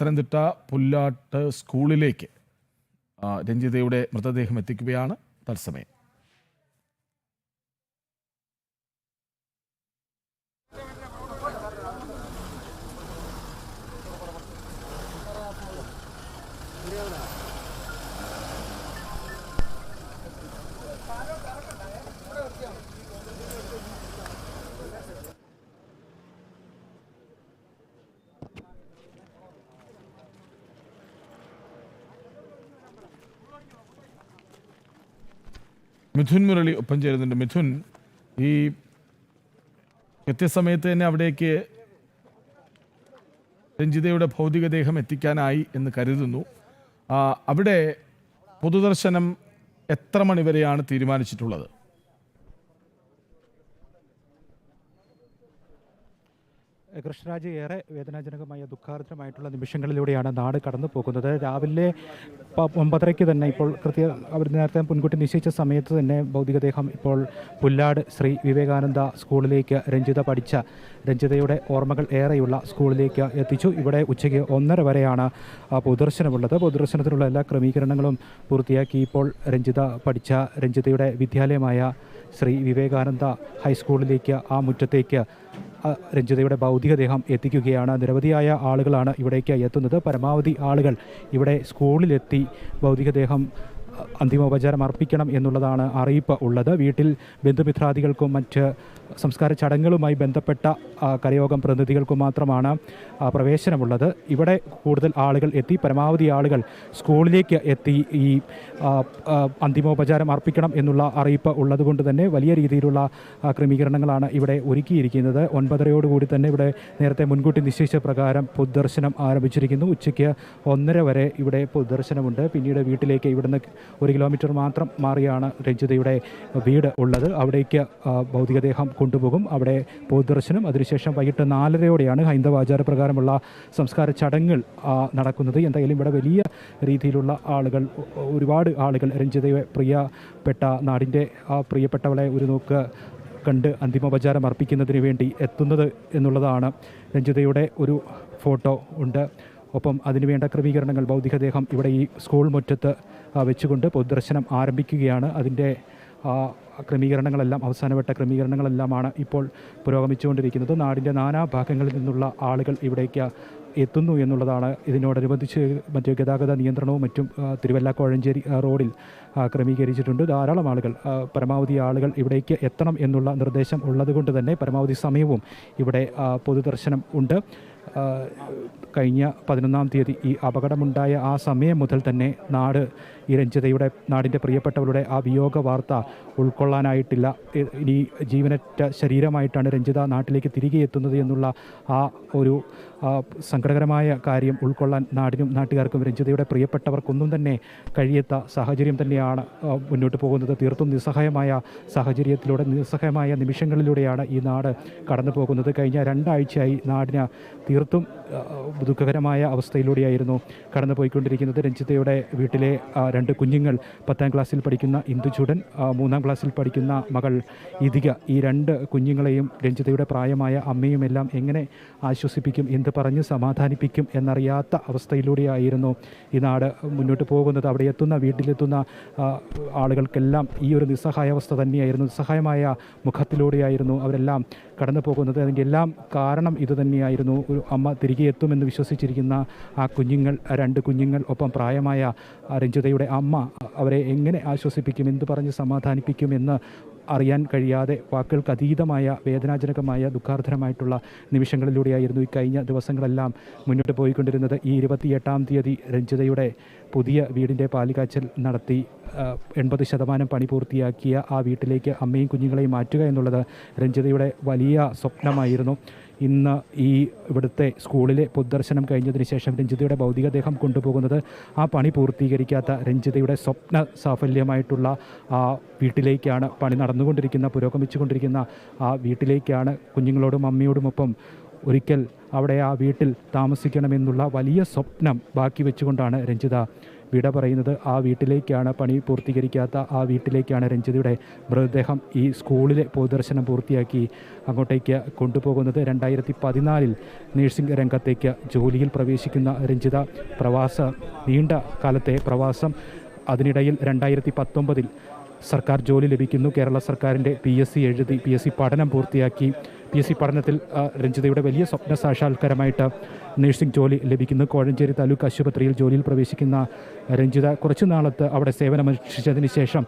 പത്തനംതിട്ട പുല്ലാട്ട് സ്കൂളിലേക്ക് രഞ്ജിതയുടെ മൃതദേഹം എത്തിക്കുകയാണ്. തത്സമയം. മിഥുൻ മുരളി ഒപ്പം ചേരുന്നുണ്ട്. മിഥുൻ ഈ കൃത്യസമയത്ത് തന്നെ അവിടേക്ക് രഞ്ജിതയുടെ ഭൗതികദേഹം എത്തിക്കാനായി എന്ന് കരുതുന്നു. അവിടെ പൊതുദർശനം എത്ര മണിവരെയാണ് തീരുമാനിച്ചിട്ടുള്ളത്? കൃഷ്ണരാജ് ഏറെ വേദനാജനകമായ ദുഃഖാർദ്രമായിട്ടുള്ള നിമിഷങ്ങളിലൂടെയാണ് നാട് കടന്നു പോകുന്നത് രാവിലെ ഒമ്പതരയ്ക്ക് തന്നെ ഇപ്പോൾ കൃത്യ അവർ നേരത്തെ മുൻകൂട്ടി നിശ്ചയിച്ച സമയത്ത് തന്നെ ഭൗതികദേഹം ഇപ്പോൾ പുല്ലാട് ശ്രീ വിവേകാനന്ദ സ്കൂളിലേക്ക് രഞ്ജിത പഠിച്ച രഞ്ജിതയുടെ ഓർമ്മകൾ ഏറെയുള്ള സ്കൂളിലേക്ക് എത്തിച്ചു. ഇവിടെ ഉച്ചയ്ക്ക് ഒന്നര വരെയാണ് പൊതുദർശനമുള്ളത്. പൊതുദർശനത്തിനുള്ള എല്ലാ ക്രമീകരണങ്ങളും പൂർത്തിയാക്കി ഇപ്പോൾ രഞ്ജിത പഠിച്ച രഞ്ജിതയുടെ വിദ്യാലയമായ ശ്രീ വിവേകാനന്ദ ഹൈസ്കൂളിലേക്ക് ആ മുറ്റത്തേക്ക് രഞ്ജിതയുടെ ഭൗതികദേഹം എത്തിക്കുകയാണ്. നിരവധിയായ ആളുകളാണ് ഇവിടേക്ക് എത്തുന്നത്. പരമാവധി ആളുകൾ ഇവിടെ സ്കൂളിലെത്തി ഭൗതികദേഹം അന്തിമോപചാരം അർപ്പിക്കണം എന്നുള്ളതാണ് അറിയിപ്പ് ഉള്ളത്. വീട്ടിൽ ബന്ധുമിത്രാദികൾക്കും മറ്റ് സംസ്കാര ചടങ്ങുകളുമായി ബന്ധപ്പെട്ട കരയോഗം പ്രതിനിധികൾക്കും മാത്രമാണ് പ്രവേശനമുള്ളത്. ഇവിടെ കൂടുതൽ ആളുകൾ എത്തി പരമാവധി ആളുകൾ സ്കൂളിലേക്ക് എത്തി ഈ അന്തിമോപചാരം അർപ്പിക്കണം എന്നുള്ള അറിയിപ്പ് ഉള്ളതുകൊണ്ട് തന്നെ വലിയ രീതിയിലുള്ള ക്രമീകരണങ്ങളാണ് ഇവിടെ ഒരുക്കിയിരിക്കുന്നത്. ഒൻപതരയോടുകൂടി തന്നെ ഇവിടെ നേരത്തെ മുൻകൂട്ടി നിശ്ചയിച്ച പ്രകാരം പൊതുദർശനം ആരംഭിച്ചിരിക്കുന്നു. ഉച്ചയ്ക്ക് ഒന്നര വരെ ഇവിടെ പൊതുദർശനമുണ്ട്. പിന്നീട് വീട്ടിലേക്ക് ഇവിടുന്ന് ഒരു കിലോമീറ്റർ മാത്രം മാറിയാണ് രഞ്ജിതയുടെ വീട് ഉള്ളത്. അവിടേക്ക് ഭൗതികദേഹം കൊണ്ടുപോകും. അവിടെ പൊതുദർശനം. അതിനുശേഷം വൈകിട്ട് നാലരയോടെയാണ് ഹൈന്ദവ ആചാരപ്രകാരമുള്ള സംസ്കാര ചടങ്ങുകൾ നടക്കുന്നത്. എന്തായാലും ഇവിടെ വലിയ രീതിയിലുള്ള ആളുകൾ ഒരുപാട് ആളുകൾ രഞ്ജിതയെ പ്രിയപ്പെട്ട നാടിന്റെ ആ പ്രിയപ്പെട്ടവളെ ഒരു നോക്ക് കണ്ട് അന്തിമോപചാരം അർപ്പിക്കുന്നതിന് വേണ്ടി എത്തുന്നത് എന്നുള്ളതാണ് രഞ്ജിതയുടെ ഒരു ഫോട്ടോ ഉണ്ട്. ഒപ്പം അതിനുവേണ്ട ക്രമീകരണങ്ങൾ ഭൗതികദേഹം ഇവിടെ ഈ സ്കൂൾ മുറ്റത്ത് വെച്ചുകൊണ്ട് പൊതുദർശനം ആരംഭിക്കുകയാണ്. അതിന്റെ ക്രമീകരണങ്ങളെല്ലാം അവസാനവട്ട ക്രമീകരണങ്ങളെല്ലാമാണ് ഇപ്പോൾ പുരോഗമിച്ചുകൊണ്ടിരിക്കുന്നത്. നാടിന്റെ നാനാ ഭാഗങ്ങളിൽ നിന്നുള്ള ആളുകൾ ഇവിടേക്ക് എത്തുന്നു എന്നുള്ളതാണ് ഇതിനോടനുബന്ധിച്ച് മറ്റ് ഗതാഗത നിയന്ത്രണവും മറ്റും തിരുവല്ല കോഴഞ്ചേരി റോഡിൽ ക്രമീകരിച്ചിട്ടുണ്ട്. ധാരാളം ആളുകൾ പരമാവധി ആളുകൾ ഇവിടേക്ക് എത്തണം എന്നുള്ള നിർദ്ദേശം ഉള്ളതുകൊണ്ട് തന്നെ പരമാവധി സമയവും ഇവിടെ പൊതുദർശനം ഉണ്ട്. കഴിഞ്ഞ പതിനൊന്നാം തീയതി ഈ അപകടമുണ്ടായ ആ സമയം മുതൽ തന്നെ നാട് ഈ രഞ്ജിതയുടെ നാടിന്റെ പ്രിയപ്പെട്ടവരുടെ ആ വിയോഗ വാർത്ത ഉൾക്കൊള്ളാനായിട്ടില്ല. ഇനി ജീവനറ്റ ശരീരമായിട്ടാണ് രഞ്ജിത നാട്ടിലേക്ക് തിരികെ എത്തുന്നത് എന്നുള്ള ആ ഒരു സങ്കടകരമായ കാര്യം ഉൾക്കൊള്ളാൻ നാടിനും നാട്ടുകാർക്കും രഞ്ജിതയുടെ പ്രിയപ്പെട്ടവർക്കൊന്നും തന്നെ കഴിയാത്ത സാഹചര്യം തന്നെയാണ് മുന്നോട്ട് പോകുന്നത്. തീർത്തും നിസ്സഹായമായ സാഹചര്യത്തിലൂടെ നിസ്സഹായമായ നിമിഷങ്ങളിലൂടെയാണ് ഈ നാട് കടന്നു പോകുന്നത്. കഴിഞ്ഞ രണ്ടാഴ്ചയായി നാടിന് തീർത്തും ദുഃഖകരമായ അവസ്ഥയിലൂടെയായിരുന്നു കടന്നു പോയിക്കൊണ്ടിരിക്കുന്നത് രഞ്ജിതയുടെ വീട്ടിലെ രണ്ട് കുഞ്ഞുങ്ങൾ പത്താം ക്ലാസ്സിൽ പഠിക്കുന്ന ഇന്ദുചൂടൻ മൂന്നാം ക്ലാസ്സിൽ പഠിക്കുന്ന മകൾ ഇതിക ഈ രണ്ട് കുഞ്ഞുങ്ങളെയും രഞ്ജിതയുടെ പ്രായമായ അമ്മയും എല്ലാം എങ്ങനെ ആശ്വസിപ്പിക്കും എന്ത് പറഞ്ഞ് സമാധാനിപ്പിക്കും എന്നറിയാത്ത അവസ്ഥയിലൂടെയായിരുന്നു ഈ നാട് മുന്നോട്ട് പോകുന്നത്. അവിടെ എത്തുന്ന വീട്ടിലെത്തുന്ന ആളുകൾക്കെല്ലാം ഈ ഒരു നിസ്സഹായാവസ്ഥ തന്നെയായിരുന്നു. നിസ്സഹായമായ മുഖത്തിലൂടെയായിരുന്നു അവരെല്ലാം കടന്നു പോകുന്നത്. അതിന്റെ എല്ലാം കാരണം ഇതുതന്നെയായിരുന്നു ഒരു അമ്മ തിരികെ എത്തുമെന്ന് വിശ്വസിച്ചിരിക്കുന്ന ആ കുഞ്ഞുങ്ങൾ രണ്ട് കുഞ്ഞുങ്ങൾ ഒപ്പം പ്രായമായ രഞ്ജിതയുടെ അമ്മ അവരെ എങ്ങനെ ആശ്വസിപ്പിക്കും എന്ത് പറഞ്ഞ് സമാധാനിപ്പിക്കുമെന്ന് അറിയാൻ കഴിയാതെ വാക്കുകൾക്ക് അതീതമായ വേദനാജനകമായ ദുഃഖാർദ്ധരമായിട്ടുള്ള നിമിഷങ്ങളിലൂടെയായിരുന്നു ഈ കഴിഞ്ഞ ദിവസങ്ങളെല്ലാം മുന്നോട്ട് പോയിക്കൊണ്ടിരുന്നത്. ഈ ഇരുപത്തിയെട്ടാം തീയതി രഞ്ജിതയുടെ പുതിയ വീടിന്റെ പാലുകാച്ചൽ നടത്തി എൺപത് ശതമാനം പണി പൂർത്തിയാക്കിയ ആ വീട്ടിലേക്ക് അമ്മയും കുഞ്ഞുങ്ങളെയും മാറ്റുക എന്നുള്ളത് രഞ്ജിതയുടെ വലിയ സ്വപ്നമായിരുന്നു. ഇന്ന് ഈ ഇവിടുത്തെ സ്കൂളിലെ പൊതുദർശനം കഴിഞ്ഞതിന് ശേഷം രഞ്ജിതയുടെ ഭൗതികദേഹം കൊണ്ടുപോകുന്നത് ആ പണി പൂർത്തീകരിക്കാത്ത രഞ്ജിതയുടെ സ്വപ്ന സാഫല്യമായിട്ടുള്ള ആ വീട്ടിലേക്കാണ് പണി നടന്നുകൊണ്ടിരിക്കുന്ന പുരോഗമിച്ചുകൊണ്ടിരിക്കുന്ന ആ വീട്ടിലേക്കാണ് കുഞ്ഞുങ്ങളോടും അമ്മയോടുമൊപ്പം ഒരിക്കൽ അവിടെ ആ വീട്ടിൽ താമസിക്കണമെന്നുള്ള വലിയ സ്വപ്നം ബാക്കി വെച്ചുകൊണ്ടാണ് രഞ്ജിത വിട പറയുന്നത് ആ വീട്ടിലേക്കാണ്. പണി പൂർത്തീകരിക്കാത്ത ആ വീട്ടിലേക്കാണ് രഞ്ജിതയുടെ മൃതദേഹം ഈ സ്കൂളിലെ പൊതുദർശനം പൂർത്തിയാക്കി അങ്ങോട്ടേക്ക് കൊണ്ടുപോകുന്നത്. രണ്ടായിരത്തി പതിനാലിൽ നഴ്സിംഗ് രംഗത്തേക്ക് ജോലിയിൽ പ്രവേശിക്കുന്ന രഞ്ജിത പ്രവാസ നീണ്ട കാലത്തെ പ്രവാസം. അതിനിടയിൽ രണ്ടായിരത്തി പത്തൊമ്പതിൽ സർക്കാർ ജോലി ലഭിക്കുന്നു. കേരള സർക്കാരിന്റെ പി എസ് സി എഴുതി പി എസ് സി പഠനം പൂർത്തിയാക്കി. പി എസ് സി പഠനത്തിൽ രഞ്ജിതയുടെ വലിയ സ്വപ്ന സാക്ഷാത്കാരമായിട്ട് നഴ്സിംഗ് ജോലി ലഭിക്കുന്നു. കോഴഞ്ചേരി താലൂക്ക് ആശുപത്രിയിൽ ജോലിയിൽ പ്രവേശിക്കുന്ന രഞ്ജിത കുറച്ചു നാളത്ത് അവിടെ സേവനമനുഷ്ഠിച്ചതിന് ശേഷം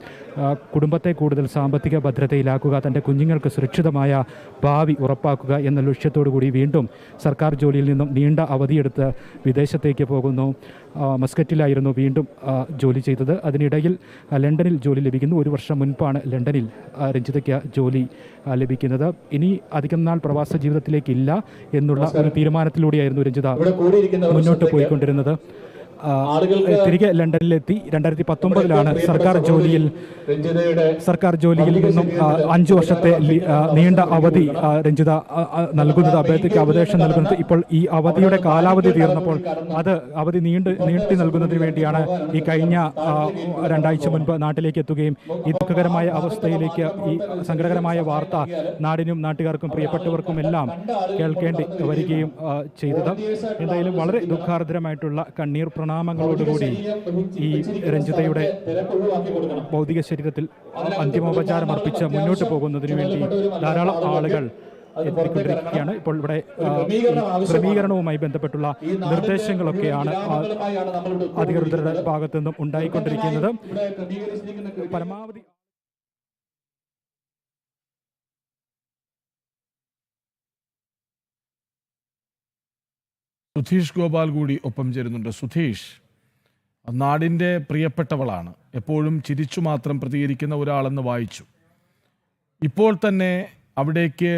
കുടുംബത്തെ കൂടുതൽ സാമ്പത്തിക ഭദ്രതയിലാക്കുക തന്റെ കുഞ്ഞുങ്ങൾക്ക് സുരക്ഷിതമായ ഭാവി ഉറപ്പാക്കുക എന്ന ലക്ഷ്യത്തോടു കൂടി വീണ്ടും സർക്കാർ ജോലിയിൽ നിന്നും നീണ്ട അവധിയെടുത്ത് വിദേശത്തേക്ക് പോകുന്നു. മസ്കറ്റിലായിരുന്നു വീണ്ടും ജോലി ചെയ്തത്. അതിനിടയിൽ ലണ്ടനിൽ ജോലി ലഭിക്കുന്നു. ഒരു വർഷം മുൻപാണ് ലണ്ടനിൽ രഞ്ജിതയ്ക്ക് ജോലി ലഭിക്കുന്നത്. ഇനി അധികം നാൾ പ്രവാസ ജീവിതത്തിലേക്കില്ല എന്നുള്ള ഒരു തീരുമാനത്തിലൂടെയായിരുന്നു രഞ്ജിത മുന്നോട്ട് പോയിക്കൊണ്ടിരുന്നത്. തിരികെ ലണ്ടനിലെത്തി. രണ്ടായിരത്തി പത്തൊമ്പതിലാണ് സർക്കാർ ജോലിയിൽ സർക്കാർ ജോലിയിൽ നിന്നും അഞ്ച് വർഷത്തെ നീണ്ട അവധി രഞ്ജിത നൽകുന്നത് അഭ്യർത്ഥിക്ക് അവദേശം നൽകുന്നത്. ഇപ്പോൾ ഈ അവധിയുടെ കാലാവധി തീർന്നപ്പോൾ അത് അവധി നീണ്ട് നീട്ടി നൽകുന്നതിന് വേണ്ടിയാണ് ഈ കഴിഞ്ഞ രണ്ടാഴ്ച മുൻപ് നാട്ടിലേക്ക് എത്തുകയും ഈ ദുഃഖകരമായ അവസ്ഥയിലേക്ക് ഈ സങ്കടകരമായ വാർത്ത നാടിനും നാട്ടുകാർക്കും പ്രിയപ്പെട്ടവർക്കും എല്ലാം കേൾക്കേണ്ടി വരികയും ചെയ്തത്. എന്തായാലും വളരെ ദുഃഖാർദ്രമായിട്ടുള്ള കണ്ണീർ പ്രണാമങ്ങളോടുകൂടി ഈ രഞ്ജിതയുടെ ഭൗതിക ശരീരത്തിൽ അന്തിമോപചാരം അർപ്പിച്ച് മുന്നോട്ട് പോകുന്നതിനു വേണ്ടി ധാരാളം ആളുകൾ എത്തിക്കൊണ്ടിരിക്കുകയാണ്. ഇപ്പോൾ ഇവിടെ ക്രമീകരണവുമായി ബന്ധപ്പെട്ടുള്ള നിർദ്ദേശങ്ങളൊക്കെയാണ് അധികൃതരുടെ ഭാഗത്തു നിന്നും ഉണ്ടായിക്കൊണ്ടിരിക്കുന്നത്. പരമാവധി സുധീഷ് ഗോപാൽ കൂടി ഒപ്പം ചേരുന്നുണ്ട്. സുധീഷ് നാടിന്റെ പ്രിയപ്പെട്ടവളാണ്. എപ്പോഴും ചിരിച്ചു മാത്രം പ്രതികരിക്കുന്ന ഒരാളെന്ന് വായിച്ചു. ഇപ്പോൾ തന്നെ അവിടേക്ക്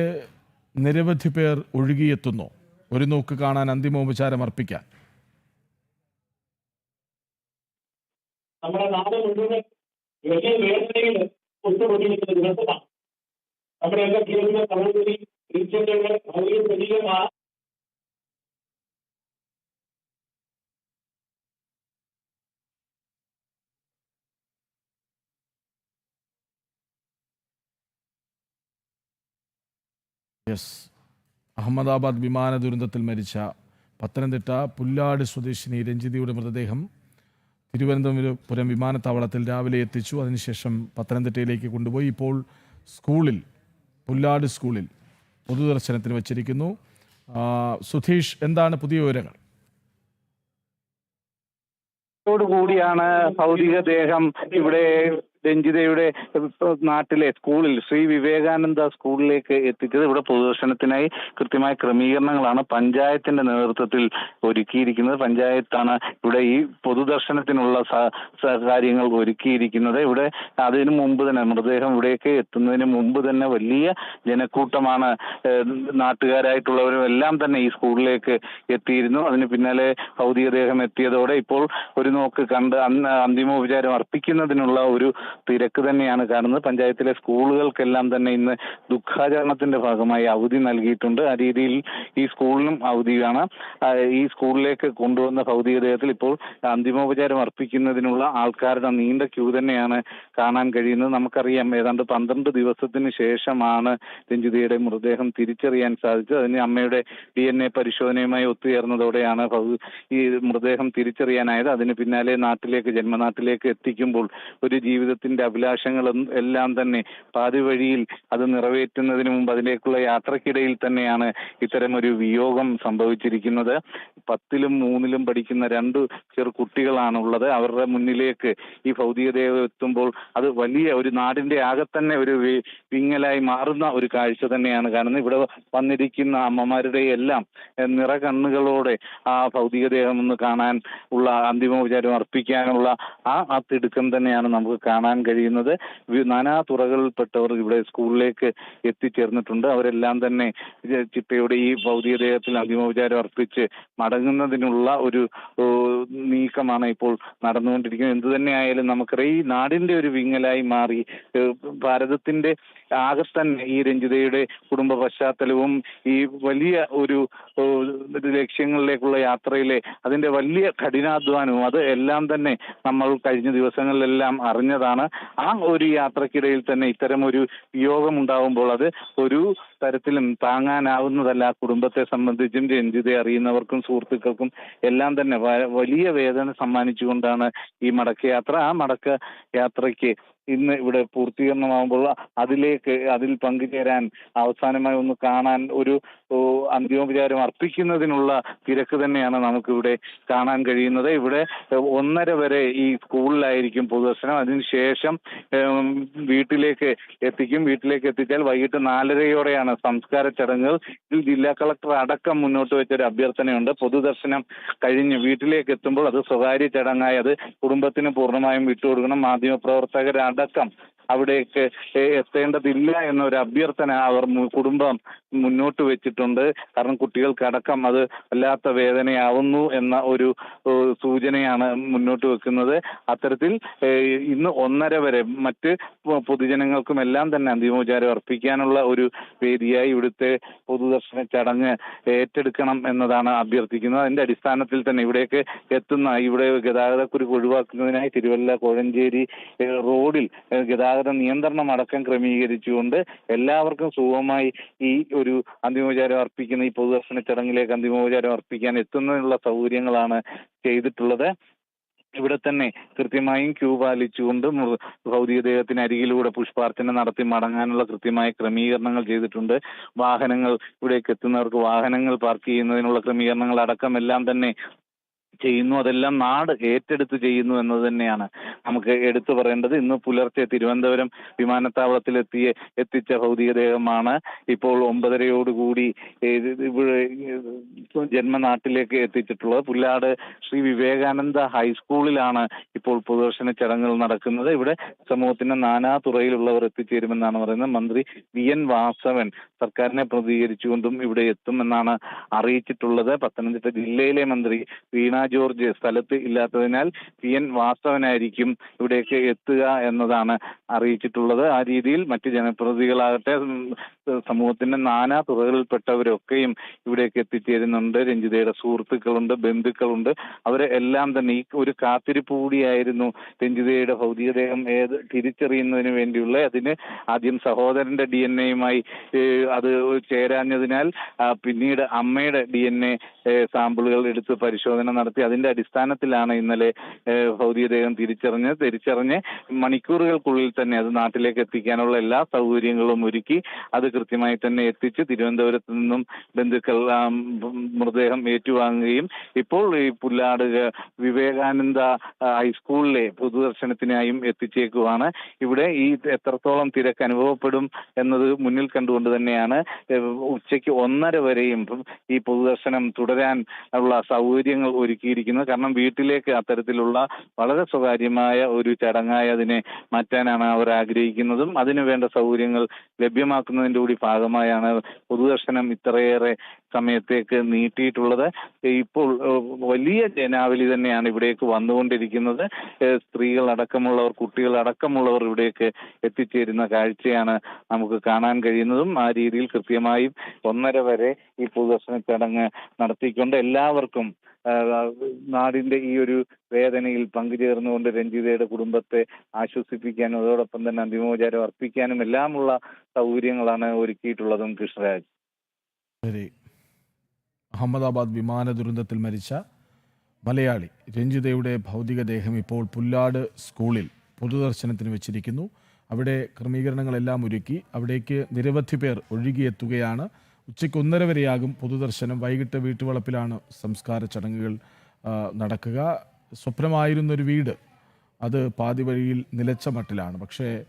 നിരവധി പേർ ഒഴുകിയെത്തുന്നു. ഒരു നോക്ക് കാണാൻ അന്തിമോപചാരം അർപ്പിക്കാൻ നമ്മുടെ നാട് മുഴുവൻ വലിയ വേദനയിൽ ഒത്തുപൊട്ടിയിരിക്കുന്ന ദിവസമാണ്. നമ്മുടെയൊക്കെ ജീവിത സഹോദരി ക്രിസ്ത്യന്റെ ഭൗതിക ശരീരമാണ് യെസ് അഹമ്മദാബാദ് വിമാന ദുരന്തത്തിൽ മരിച്ച പത്തനംതിട്ട പുല്ലാട് സ്വദേശിനി രഞ്ജിതിയുടെ മൃതദേഹം തിരുവനന്തപുരം വിമാനത്താവളത്തിൽ രാവിലെ എത്തിച്ചു. അതിനുശേഷം പത്തനംതിട്ടയിലേക്ക് കൊണ്ടുപോയി. ഇപ്പോൾ സ്കൂളിൽ പുല്ലാട് സ്കൂളിൽ പൊതുദർശനത്തിന് വച്ചിരിക്കുന്നു. സുധീഷ് എന്താണ് പുതിയ വിവരങ്ങൾ? കൂടിയാണ് ഭൗതികദേഹം ഇവിടെ രഞ്ജിതയുടെ നാട്ടിലെ സ്കൂളിൽ ശ്രീ വിവേകാനന്ദ സ്കൂളിലേക്ക് എത്തിച്ചത് ഇവിടെ പൊതുദർശനത്തിനായി കൃത്യമായ ക്രമീകരണങ്ങളാണ് പഞ്ചായത്തിന്റെ നേതൃത്വത്തിൽ ഒരുക്കിയിരിക്കുന്നത്. പഞ്ചായത്താണ് ഇവിടെ ഈ പൊതുദർശനത്തിനുള്ള കാര്യങ്ങൾ ഒരുക്കിയിരിക്കുന്നത്. ഇവിടെ അതിനു മുമ്പ് തന്നെ മൃതദേഹം ഇവിടേക്ക് എത്തുന്നതിന് മുമ്പ് തന്നെ വലിയ ജനക്കൂട്ടമാണ് നാട്ടുകാരായിട്ടുള്ളവരും എല്ലാം തന്നെ ഈ സ്കൂളിലേക്ക് എത്തിയിരുന്നു. അതിന് പിന്നാലെ ഭൗതികദേഹം എത്തിയതോടെ ഇപ്പോൾ ഒരു നോക്ക് കണ്ട് അന്തിമോപചാരം അർപ്പിക്കുന്നതിനുള്ള ഒരു തിരക്ക് തന്നെയാണ്. കാണുന്നത് പഞ്ചായത്തിലെ സ്കൂളുകൾക്കെല്ലാം തന്നെ ഇന്ന് ദുഃഖാചരണത്തിന്റെ ഭാഗമായി അവധി നൽകിയിട്ടുണ്ട്. ആ രീതിയിൽ ഈ സ്കൂളിനും അവധിയാണ്. ഈ സ്കൂളിലേക്ക് കൊണ്ടുവന്ന ഭൗതികദേഹത്തിൽ ഇപ്പോൾ അന്തിമോപചാരം അർപ്പിക്കുന്നതിനുള്ള ആൾക്കാരുടെ നീണ്ട ക്യൂ തന്നെയാണ് കാണാൻ കഴിയുന്നത്. നമുക്കറിയാം ഏതാണ്ട് പന്ത്രണ്ട് ദിവസത്തിന് ശേഷമാണ് രഞ്ജിതയുടെ മൃതദേഹം തിരിച്ചറിയാൻ സാധിച്ചത്. അതിന് അമ്മയുടെ ഡി എൻ എ പരിശോധനയുമായി ഒത്തുചേർന്നതോടെയാണ് ഈ മൃതദേഹം തിരിച്ചറിയാനായത്. അതിന് പിന്നാലെ നാട്ടിലേക്ക് ജന്മനാട്ടിലേക്ക് എത്തിക്കുമ്പോൾ ഒരു ജീവിതത്തിന്റെ അഭിലാഷങ്ങളും എല്ലാം തന്നെ പാതി വഴിയിൽ അത് നിറവേറ്റുന്നതിന് മുമ്പ് അതിലേക്കുള്ള യാത്രക്കിടയിൽ തന്നെയാണ് ഇത്തരം ഒരു വിയോഗം സംഭവിച്ചിരിക്കുന്നത്. പത്തിലും മൂന്നിലും പഠിക്കുന്ന രണ്ട് ചെറു കുട്ടികളാണുള്ളത്. അവരുടെ മുന്നിലേക്ക് ഈ ഭൗതികദേവ എത്തുമ്പോൾ അത് വലിയ ഒരു നാടിന്റെ ആകെ തന്നെ ഒരു വിങ്ങലായി മാറുന്ന ഒരു കാഴ്ച തന്നെയാണ് കാരണം ഇവിടെ വന്നിരിക്കുന്ന അമ്മമാരുടെ എല്ലാം നിറ കണ്ണുകളോടെ ആ ഭൗതികദേഹം ഒന്ന് കാണാൻ ഉള്ള അന്തിമോപചാരം അർപ്പിക്കാനുള്ള ആ ആ തിടുക്കം തന്നെയാണ് നമുക്ക് കാണാൻ കഴിയുന്നത്. നാനാ തുറകളിൽപ്പെട്ടവർ ഇവിടെ സ്കൂളിലേക്ക് എത്തിച്ചേർന്നിട്ടുണ്ട്. അവരെല്ലാം തന്നെ ചിട്ടയുടെ ഈ ഭൗതികദേഹത്തിൽ അന്തിമോപചാരം അർപ്പിച്ച് മടങ്ങുന്നതിനുള്ള ഒരു നീക്കമാണ് ഇപ്പോൾ നടന്നുകൊണ്ടിരിക്കുന്നത്. എന്തു തന്നെ ആയാലും നമുക്കറിയാം ഈ നാടിന്റെ ഒരു വിങ്ങലായി മാറി ഭാരതത്തിന്റെ ആകെ തന്നെ ഈ രഞ്ജിതയുടെ കുടുംബ പശ്ചാത്തലവും ഈ വലിയ ഒരു ലക്ഷ്യങ്ങളിലേക്കുള്ള യാത്രയിലെ അതിന്റെ വലിയ കഠിനാധ്വാനവും അത് എല്ലാം തന്നെ നമ്മൾ കഴിഞ്ഞ ദിവസങ്ങളിലെല്ലാം അറിഞ്ഞതാണ്. ആ ഒരു യാത്രക്കിടയിൽ തന്നെ ഇത്തരം ഒരു വിയോഗം ഉണ്ടാവുമ്പോൾ അത് ഒരു തരത്തിലും താങ്ങാനാവുന്നതല്ല. കുടുംബത്തെ സംബന്ധിച്ചും രഞ്ജിതയെ അറിയുന്നവർക്കും സുഹൃത്തുക്കൾക്കും എല്ലാം തന്നെ വലിയ വേദന സമ്മാനിച്ചുകൊണ്ടാണ് ഈ മടക്കയാത്ര. ആ മടക്ക യാത്രയ്ക്ക് ഇന്ന് ഇവിടെ പൂർത്തീകരണമാകുമ്പോൾ അതിലേക്ക് അതിൽ പങ്കുചേരാൻ അവസാനമായി ഒന്ന് കാണാൻ ഒരു അന്തിമോപചാരം അർപ്പിക്കുന്നതിനുള്ള തിരക്ക് തന്നെയാണ് നമുക്കിവിടെ കാണാൻ കഴിയുന്നത്. ഇവിടെ ഒന്നര വരെ ഈ സ്കൂളിലായിരിക്കും പൊതുദർശനം. അതിനുശേഷം വീട്ടിലേക്ക് എത്തിക്കും. വീട്ടിലേക്ക് എത്തിച്ചാൽ വൈകിട്ട് നാലരയോടെയാണ് സംസ്കാര ചടങ്ങുകൾ. ഇതിൽ ജില്ലാ കളക്ടർ അടക്കം മുന്നോട്ട് വെച്ച ഒരു അഭ്യർത്ഥനയുണ്ട്. പൊതുദർശനം കഴിഞ്ഞ് വീട്ടിലേക്ക് എത്തുമ്പോൾ അത് സ്വകാര്യ ചടങ്ങായി അത് കുടുംബത്തിന് പൂർണമായും വിട്ടുകൊടുക്കണം. മാധ്യമപ്രവർത്തകരടക്കം അവിടേക്ക് എത്തേണ്ടതില്ല എന്നൊരു അഭ്യർത്ഥന അവർ കുടുംബം മുന്നോട്ട് വെച്ചിട്ടുണ്ട്. കാരണം കുട്ടികൾക്കടക്കം അത് വല്ലാത്ത വേദനയാവുന്നു എന്ന ഒരു സൂചനയാണ് മുന്നോട്ട് വെക്കുന്നത്. അത്തരത്തിൽ ഇന്ന് ഒന്നര വരെ മറ്റ് പൊതുജനങ്ങൾക്കും എല്ലാം തന്നെ അന്തിമോപചാരം അർപ്പിക്കാനുള്ള ഒരു വേദിയായി ഇവിടുത്തെ പൊതുദർശന ചടങ്ങ് ഏറ്റെടുക്കണം എന്നതാണ് അഭ്യർത്ഥിക്കുന്നത്. അതിന്റെ അടിസ്ഥാനത്തിൽ തന്നെ ഇവിടേക്ക് എത്തുന്ന ഇവിടെ ഗതാഗതക്കുരുക്ക് ഒഴിവാക്കുന്നതിനായി തിരുവല്ല കോഴഞ്ചേരി റോഡിൽ ഗതാഗത നിയന്ത്രണം അടക്കം ക്രമീകരിച്ചുകൊണ്ട് എല്ലാവർക്കും സുഖമായി ഈ ഒരു അന്തിമോപചാരം അർപ്പിക്കുന്ന ഈ പൊതുദർശന ചടങ്ങിലേക്ക് അന്തിമോപചാരം അർപ്പിക്കാൻ എത്തുന്നതിനുള്ള സൗകര്യങ്ങളാണ് ചെയ്തിട്ടുള്ളത്. ഇവിടെ തന്നെ കൃത്യമായും ക്യൂ പാലിച്ചുകൊണ്ട് ഭൗതിക ദേഹത്തിന് അരികിലൂടെ പുഷ്പാർച്ചന നടത്തി മടങ്ങാനുള്ള കൃത്യമായ ക്രമീകരണങ്ങൾ ചെയ്തിട്ടുണ്ട്. വാഹനങ്ങൾ ഇവിടേക്ക് എത്തുന്നവർക്ക് വാഹനങ്ങൾ പാർക്ക് ചെയ്യുന്നതിനുള്ള ക്രമീകരണങ്ങൾ അടക്കം എല്ലാം തന്നെ ചെയ്യുന്നു. അതെല്ലാം നാട് ഏറ്റെടുത്ത് ചെയ്യുന്നു എന്നത് തന്നെയാണ് നമുക്ക് എടുത്തു പറയേണ്ടത്. ഇന്ന് പുലർച്ചെ തിരുവനന്തപുരം വിമാനത്താവളത്തിൽ എത്തിയ എത്തിച്ച ഭൗതികദേഹമാണ് ഇപ്പോൾ ഒമ്പതരയോടുകൂടി ജന്മനാട്ടിലേക്ക് എത്തിച്ചിട്ടുള്ളത്. പുല്ലാട് ശ്രീ വിവേകാനന്ദ ഹൈസ്കൂളിലാണ് ഇപ്പോൾ പൊതുദർശന ചടങ്ങുകൾ നടക്കുന്നത്. ഇവിടെ സമൂഹത്തിന്റെ നാനാ തുറയിലുള്ളവർ എത്തിച്ചേരുമെന്നാണ് പറയുന്നത്. മന്ത്രി വി എൻ വാസവൻ സർക്കാരിനെ പ്രതികരിച്ചുകൊണ്ടും ഇവിടെ എത്തുമെന്നാണ് അറിയിച്ചിട്ടുള്ളത്. പത്തനംതിട്ട ജില്ലയിലെ മന്ത്രി വീണ ജോർജ് സ്ഥലത്ത് ഇല്ലാത്തതിനാൽ പി എൻ വാസ്തവനായിരിക്കും ഇവിടേക്ക് എത്തുക എന്നതാണ് അറിയിച്ചിട്ടുള്ളത്. ആ രീതിയിൽ മറ്റ് ജനപ്രതിനിധികളാകട്ടെ സമൂഹത്തിന്റെ നാനാ തുറകളിൽപ്പെട്ടവരൊക്കെയും ഇവിടേക്ക് എത്തിച്ചേരുന്നുണ്ട്. രഞ്ജിതയുടെ സുഹൃത്തുക്കളുണ്ട് ബന്ധുക്കളുണ്ട്. അവരെ എല്ലാം തന്നെ ഈ ഒരു കാത്തിരിപ്പ് കൂടിയായിരുന്നു രഞ്ജിതയുടെ ഭൗതികദേഹം ഏത് തിരിച്ചറിയുന്നതിന് വേണ്ടിയുള്ള. അതിന് ആദ്യം സഹോദരന്റെ ഡി എൻ എയുമായി അത് ചേരാഞ്ഞതിനാൽ പിന്നീട് അമ്മയുടെ ഡി എൻ എ സാമ്പിളുകൾ എടുത്ത് പരിശോധന നടത്തി. അതിന്റെ അടിസ്ഥാനത്തിലാണ് ഇന്നലെ ഭൗതികദേഹം തിരിച്ചറിഞ്ഞ് തിരിച്ചറിഞ്ഞ് മണിക്കൂറുകൾക്കുള്ളിൽ തന്നെ അത് നാട്ടിലേക്ക് എത്തിക്കാനുള്ള എല്ലാ സൗകര്യങ്ങളും ഒരുക്കി. അത് കൃത്യമായി തന്നെ എത്തിച്ച് തിരുവനന്തപുരത്ത് നിന്നും ബന്ധുക്കൾ മൃതദേഹം ഏറ്റുവാങ്ങുകയും ഇപ്പോൾ ഈ പുല്ലാട് വിവേകാനന്ദ ഹൈസ്കൂളിലെ പൊതുദർശനത്തിനായും എത്തിച്ചേക്കുവാണ്. ഇവിടെ ഈ എത്രത്തോളം തിരക്ക് അനുഭവപ്പെടും എന്നത് മുന്നിൽ കണ്ടുകൊണ്ട് തന്നെയാണ് ഉച്ചയ്ക്ക് ഒന്നര വരെയും ഈ പൊതുദർശനം തുടരാൻ ഉള്ള സൗകര്യങ്ങൾ ഒരുക്കിയിരിക്കുന്നത്. കാരണം വീട്ടിലേക്ക് അത്തരത്തിലുള്ള വളരെ സ്വകാര്യമായ ഒരു ചടങ്ങായി അതിനെ മാറ്റാനാണ് അവർ ആഗ്രഹിക്കുന്നതും അതിനു വേണ്ട സൗകര്യങ്ങൾ ലഭ്യമാക്കുന്നതിന്റെ കൂടി ഭാഗമായാണ് പൊതുദർശനം ഇത്രയേറെ സമയത്തേക്ക് നീട്ടിയിട്ടുള്ളത്. ഇപ്പോൾ വലിയ ജനാവലി തന്നെയാണ് ഇവിടേക്ക് വന്നുകൊണ്ടിരിക്കുന്നത്. സ്ത്രീകൾ അടക്കമുള്ളവർ കുട്ടികൾ അടക്കമുള്ളവർ ഇവിടേക്ക് എത്തിച്ചേരുന്ന കാഴ്ചയാണ് നമുക്ക് കാണാൻ കഴിയുന്നതും. ആ രീതിയിൽ കൃത്യമായും ഒന്നര വരെ ഈ പൊതുദർശന ചടങ്ങ് നടത്തിക്കൊണ്ട് എല്ലാവർക്കും നാടിന്റെ ഈ ഒരു വേദനയിൽ പങ്കുചേർന്നുകൊണ്ട് രഞ്ജിതയുടെ കുടുംബത്തെ ആശ്വസിപ്പിക്കാനും അതോടൊപ്പം തന്നെ അന്തിമോപചാരം അർപ്പിക്കാനും എല്ലാമുള്ള സൗകര്യങ്ങളാണ് ഒരുക്കിയിട്ടുള്ളതും കൃഷ്ണരാജ്. അഹമ്മദാബാദ് വിമാന ദുരന്തത്തിൽ മരിച്ച മലയാളി രഞ്ജിതയുടെ ഭൗതികദേഹം ഇപ്പോൾ പുല്ലാട് സ്കൂളിൽ പൊതുദർശനത്തിന് വെച്ചിരിക്കുന്നു. അവിടെ ക്രമീകരണങ്ങളെല്ലാം ഒരുക്കി അവിടേക്ക് നിരവധി പേർ ഒഴുകിയെത്തുകയാണ്. ഉച്ചയ്ക്ക് ഒന്നര വരെയാകും പൊതുദർശനം. വൈകിട്ട് വീട്ടുവളപ്പിലാണ് സംസ്കാര ചടങ്ങുകൾ നടക്കുക. സ്വപ്നമായിരുന്നൊരു വീട് അത് പാതി വഴിയിൽ നിലച്ച മട്ടിലാണ്. പക്ഷേ